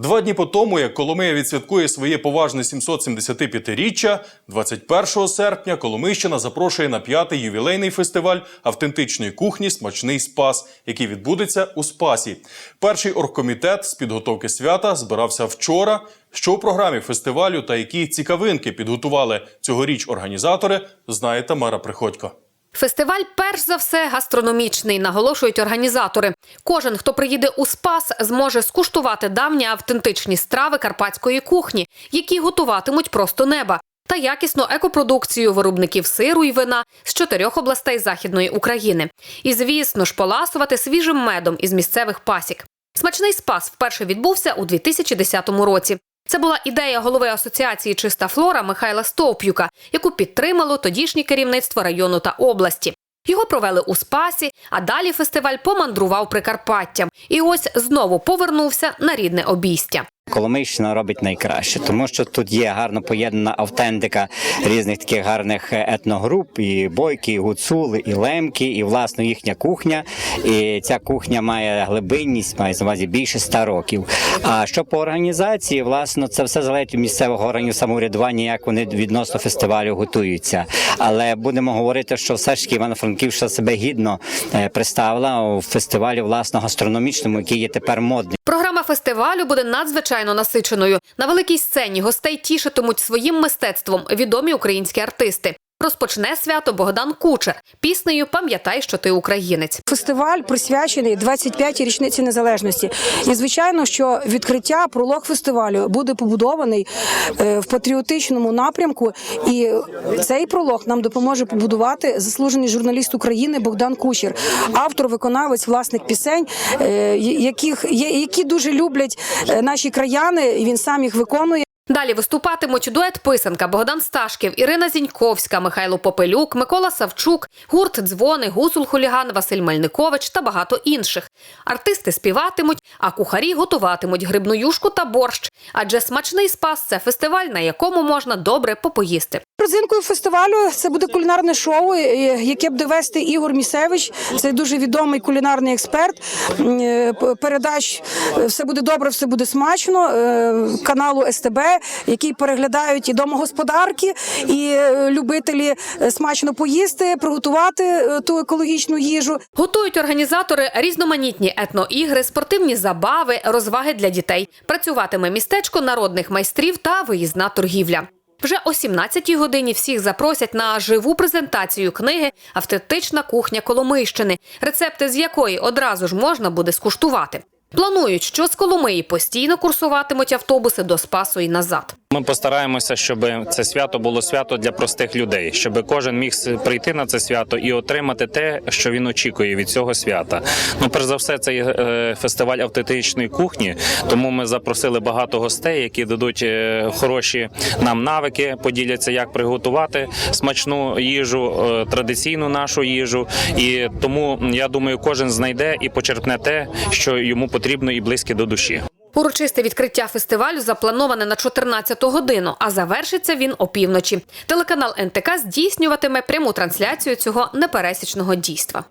Два дні по тому, як Коломия відсвяткує своє поважне 775-річчя, 21 серпня Коломийщина запрошує на п'ятий ювілейний фестиваль автентичної кухні Смачний спас, який відбудеться у Спасі. Перший оргкомітет з підготовки свята збирався вчора. Що у програмі фестивалю та які цікавинки підготували цьогоріч організатори, знає Тамара Приходько. Фестиваль, перш за все, гастрономічний, наголошують організатори. Кожен, хто приїде у Спас, зможе скуштувати давні автентичні страви карпатської кухні, які готуватимуть просто неба, та якісну екопродукцію виробників сиру і вина з чотирьох областей Західної України. І, звісно ж, поласувати свіжим медом із місцевих пасік. Смачний спас вперше відбувся у 2010 році. Це була ідея голови асоціації Чиста флора Михайла Стовп'юка, яку підтримало тодішнє керівництво району та області. Його провели у Спасі, а далі фестиваль помандрував Прикарпаттям. І ось знову повернувся на рідне обійстя. Коломийщина робить найкраще, тому що тут є гарно поєднана автентика різних таких гарних етногруп, і бойки, і гуцули, і лемки, і власне їхня кухня. І ця кухня має глибинність, має на увазі більше ста років. А що по організації, власне, це все залежить від місцевого органів самоврядування, як вони відносно фестивалю готуються. Але будемо говорити, що все ж таки Івано-Франківщина себе гідно е, представила у фестивалі власно гастрономічному, який є тепер модний. Програма фестивалю буде надзвичайно насиченою. На великій сцені гостей тішитимуть своїм мистецтвом відомі українські артисти. Розпочне свято Богдан Кучер піснею Пам'ятай, що ти українець. Фестиваль присвячений 25-й річниці незалежності. І звичайно, що відкриття пролог фестивалю буде побудований е, в патріотичному напрямку. І цей пролог нам допоможе побудувати заслужений журналіст України Богдан Кучер, автор, виконавець власних пісень, е, яких які дуже люблять е, наші краяни. і Він сам їх виконує. Далі виступатимуть дует писанка Богдан Сташків, Ірина Зіньковська, Михайло Попелюк, Микола Савчук, гурт Дзвони, Гусул Хуліган, Василь Мельникович та багато інших. Артисти співатимуть, а кухарі готуватимуть грибну юшку та борщ. Адже смачний спас це фестиваль, на якому можна добре попоїсти. Родзинкою фестивалю це буде кулінарне шоу, е, яке буде вести Ігор Місевич. Це дуже відомий кулінарний експерт. Е, Передач е, все буде добре, все буде смачно. Каналу СТБ, який переглядають і домогосподарки, і е, любителі е, смачно поїсти, приготувати е, ту екологічну їжу. Готують організатори різноманітні етноігри, спортивні забави, розваги для дітей. Працюватиме містечко народних майстрів та виїзна торгівля. Вже о 17-й годині всіх запросять на живу презентацію книги Автентична кухня Коломийщини, рецепти з якої одразу ж можна буде скуштувати. Планують, що з Коломиї постійно курсуватимуть автобуси до Спасу і назад. Ми постараємося, щоб це свято було свято для простих людей, щоб кожен міг прийти на це свято і отримати те, що він очікує від цього свята. Ну, перш за все, це е, фестиваль автентичної кухні. Тому ми запросили багато гостей, які дадуть е, хороші нам навики, поділяться, як приготувати смачну їжу, е, традиційну нашу їжу. І тому я думаю, кожен знайде і почерпне те, що йому потрібно і близьке до душі. Урочисте відкриття фестивалю заплановане на 14 годину, а завершиться він опівночі. Телеканал НТК здійснюватиме пряму трансляцію цього непересічного дійства.